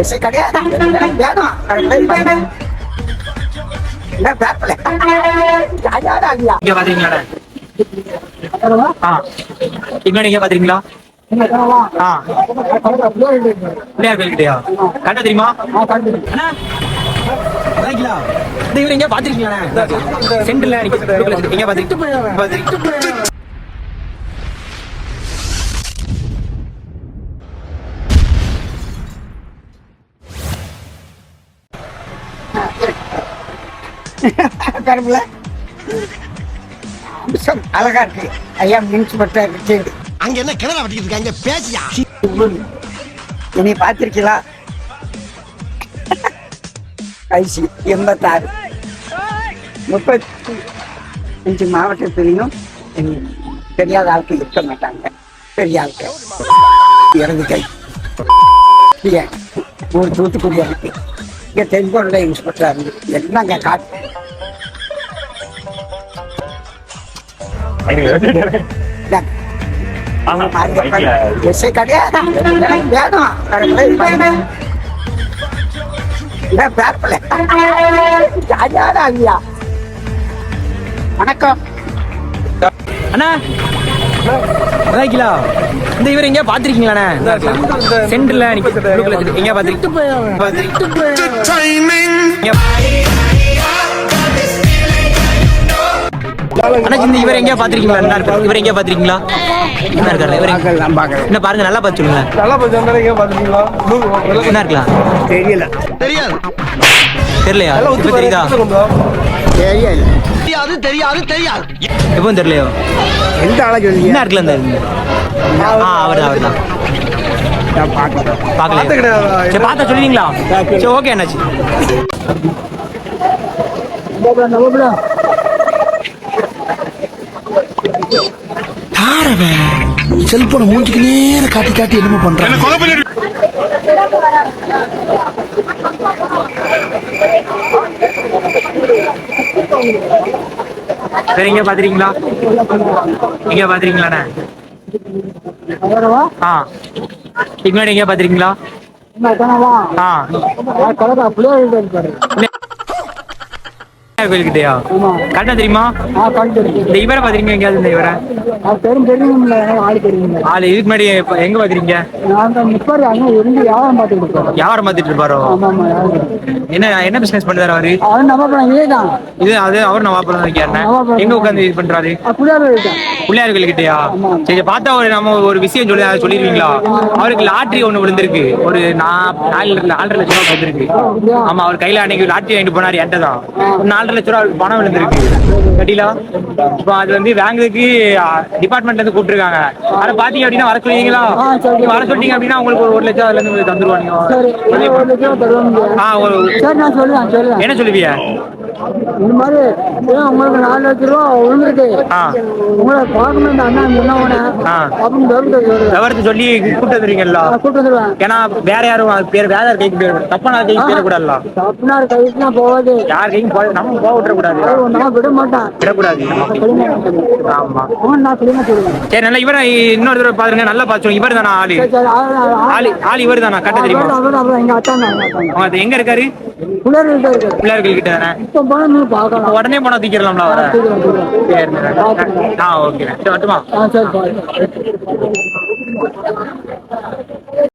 SI கிடையாது இங்க நீங்க பாத்தீங்களா? ஆ பிள்ளையார் தெரியுமா பாத்திருக்கீங்களா சென்டர்ல பாத்திருக்கீங்க கரும்புல. அழகா இருக்கு. ஐயா மின்ஸ் இருக்கு. அங்க என்ன கிணறு வட்டிக்கிட்டு இருக்காங்க பேசியா? என்னை பார்த்திருக்கீங்களா? ஐசி எண்பத்தாறு. முப்பத்தி அஞ்சு மாவட்டத்திலையும் தெரியாத ஆட்கள் இருக்க மாட்டாங்க. பெரிய ஆட்கள். இடது கை. ஒரு தூத்துக்குடி இருக்கு. இங்க தென்பொருளை இன்ஸ்பெக்டரா இருந்து என்னங்க காட்டு? வணக்கம் அண்ணா பாத்தீங்களா இந்த இவரு எங்க பாத்திருக்கீங்களா சென்டர்ல எங்க பாத்திருக்கீங்க அண்ணா இந்த இவர் எங்க பாத்திருக்கீங்களா என்ன இருக்கு இவர் எங்க பாத்திருக்கீங்களா என்ன இருக்காரு இவர். எங்க- என்ன பாருங்க நல்லா பார்த்து சொல்லுங்க நல்லா பாத்துருக்கீங்களா என்ன இருக்கலாம் தெரியல. தெரியாது. தெரியலையா? இப்ப தெரியுதா? தெரியல தெரியாது. தெரியாது தெரியாது எப்பவும் தெரியலையோ? எந்த ஆளை சொல்லி என்ன இருக்குல்ல இந்த ஆ அவர் தான் அவர் தான் பார்க்கல. சரி பார்த்தா சொல்லுவீங்களா சரி ஓகே என்னாச்சு செல்போனை மூஞ்சிக்கு நேர காட்டி காட்டி என்னமோ பண்றாங்க. சரி இங்க பாத்திருக்கீங்களா இங்க பாத்திருக்கீங்களாண்ணே ஆ. எங்க பாத்திருக்கீங்களா ஆ. பிள்ளையார் கோயில் கிட்டயா கரெக்டா தெரியுமா. இந்த இவரை பாத்திருக்கீங்க எங்கேயாவது இந்த இவரை? ஆள் இதுக்கு முன்னாடி எங்க தான் இருக்கேன் வியாபாரம் பார்த்துட்டு இருப்பாரோ. என்ன என்ன பிசினஸ் பண்றாரு அவரு? இதே தான். அது அவர் நவாப்பழம் வைக்கிறேன் எங்க உட்காந்து இது பண்றாரு? அப்படியே இருக்கான் பிள்ளையார் கோயில் கிட்டயா சரி பார்த்தா ஒரு நம்ம ஒரு விஷயம் சொல்லி சொல்லிருவீங்களா அவருக்கு லாட்டரி ஒண்ணு விழுந்திருக்கு. ஒரு நாலு நாலரை லட்சம் ரூபாய் விழுந்திருக்கு. ஆமா அவர் கையில அன்னைக்கு லாட்டரி வாங்கிட்டு போனாரு என்கிட்ட தான். நாலரை ரூபாய் அவருக்கு பணம் விழுந்திருக்கு. கட்டிலா? இப்போ அது வந்து பேங்குக்கு டிபார்ட்மெண்ட்ல இருந்து கூப்பிட்டுருக்காங்க. அதை பாத்தீங்க அப்படின்னா வர சொல்லுவீங்களா வர சொல்லிட்டீங்க அப்படின்னா உங்களுக்கு ஒரு ஒரு லட்சம் அதுல இருந்து தந்துருவாங்க சொல்லுவேன் என்ன சொல்லுவீங்க இந்த மாதிரி உங்களுக்கு நாலு லட்ச ரூபா விழுந்துருக்கு? உங்களை பார்க்கணும் இந்த அண்ணா ஆ. அப்படின்னு விவரத்தை சொல்லி கூப்பிட்டு வந்துருக்கீங்களா நான் கூப்பிட்டு வந்துடுவேன் ஏன்னா வேற யாரும் பேர் வேற யார் கைக்கு பேர் தப்பான ஆள் கைக்கு பேரக்கூடாதுல்ல தப்புனார் கைக்குனா போகாது. யார் கைக்கும் போக நம்ம போக விட்டுறக்கூடாது. நான் விட மாட்டேன். விடக்கூடாது. ஆமா. அவன் நான் சொல்லுங்க சொல்லுவேன் சரி நல்லா இவரை இன்னொரு தடவை பாருங்க. நல்லா பார்த்து இவர் தானா ஆளு? ஆளு ஆள் இவர் தானா? கட்ட தெரியுமா? எங்க இருக்காரு? பிள்ளையார்கள் கிட்ட தானே? இப்போ போனால் நீ பார்க்கலாம் உடனே போனா தூக்கிடலாம்ல தூக்கிடுவேன். சரி ஆ ஓகே சரி. வரட்டுமா ஆ சரி பாரு